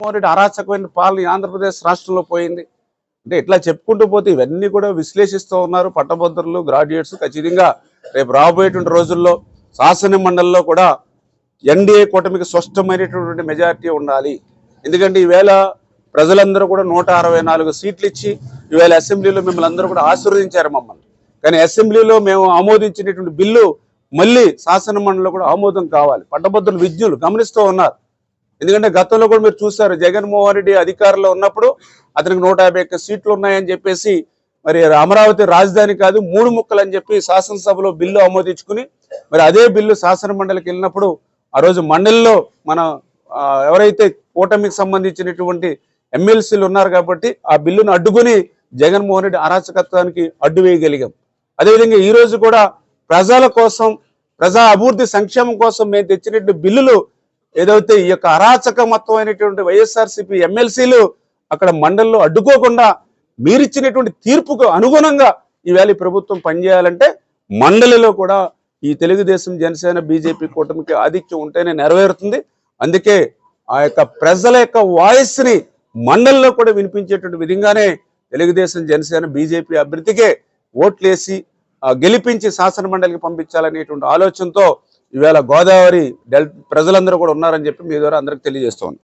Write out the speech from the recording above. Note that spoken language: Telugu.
జగన్మోహన్ అరాచకమైన పాలన ఆంధ్రప్రదేశ్ రాష్ట్రంలో పోయింది. అంటే ఇట్లా చెప్పుకుంటూ పోతే ఇవన్నీ కూడా విశ్లేషిస్తూ ఉన్నారు పట్టభద్రులు గ్రాడ్యుయేట్స్. ఖచ్చితంగా రేపు రాబోయేటువంటి రోజుల్లో శాసన మండలిలో కూడా ఎన్డీఏ కూటమికి స్పష్టమైనటువంటి మెజారిటీ ఉండాలి. ఎందుకంటే ఈవేళ ప్రజలందరూ కూడా నూట అరవై నాలుగు సీట్లు ఇచ్చి ఈవేళ అసెంబ్లీలో మిమ్మల్ని అందరూ కూడా ఆశీర్వదించారు మమ్మల్ని. కానీ అసెంబ్లీలో మేము ఆమోదించినటువంటి బిల్లు మళ్ళీ శాసన మండలిలో కూడా ఆమోదం కావాలి. పట్టభద్రులు విజ్ఞులు గమనిస్తూ ఉన్నారు. ఎందుకంటే గతంలో కూడా మీరు చూశారు జగన్మోహన్ రెడ్డి అధికారంలో ఉన్నప్పుడు అతనికి నూట యాభై సీట్లు ఉన్నాయని చెప్పేసి మరి అమరావతి రాజధాని కాదు మూడు ముక్కలు అని చెప్పి శాసనసభలో బిల్లు ఆమోదించుకుని మరి అదే బిల్లు శాసన మండలికి వెళ్ళినప్పుడు ఆ రోజు మండలిలో మన ఎవరైతే కూటమికి సంబంధించినటువంటి ఎమ్మెల్సీలు ఉన్నారు కాబట్టి ఆ బిల్లును అడ్డుకుని జగన్మోహన్ రెడ్డి అరాచకత్వానికి అడ్డు వేయగలిగాం. అదేవిధంగా ఈరోజు కూడా ప్రజల కోసం ప్రజా అభివృద్ధి సంక్షేమం కోసం మేము తెచ్చినట్టు బిల్లులు ఏదైతే ఈ యొక్క అరాచకమత్వమైనటువంటి వైఎస్ఆర్సీపీ ఎమ్మెల్సీలు అక్కడ మండలిలో అడ్డుకోకుండా మీరిచ్చినటువంటి తీర్పుకు అనుగుణంగా ఈవేళ ప్రభుత్వం పనిచేయాలంటే మండలిలో కూడా ఈ తెలుగుదేశం జనసేన బీజేపీ కూటమికి ఆధిక్యం ఉంటేనే నెరవేరుతుంది. అందుకే ఆ యొక్క ప్రజల యొక్క వాయిస్ని మండలిలో కూడా వినిపించేటువంటి విధంగానే తెలుగుదేశం జనసేన బీజేపీ అభ్యర్థికే ఓట్లేసి గెలిపించి శాసన మండలికి పంపించాలనేటువంటి ఆలోచనతో ఈవేళ గోదావరి డెల్ ప్రజలందరూ కూడా ఉన్నారని చెప్పి మీ ద్వారా అందరికి తెలియజేస్తోంది.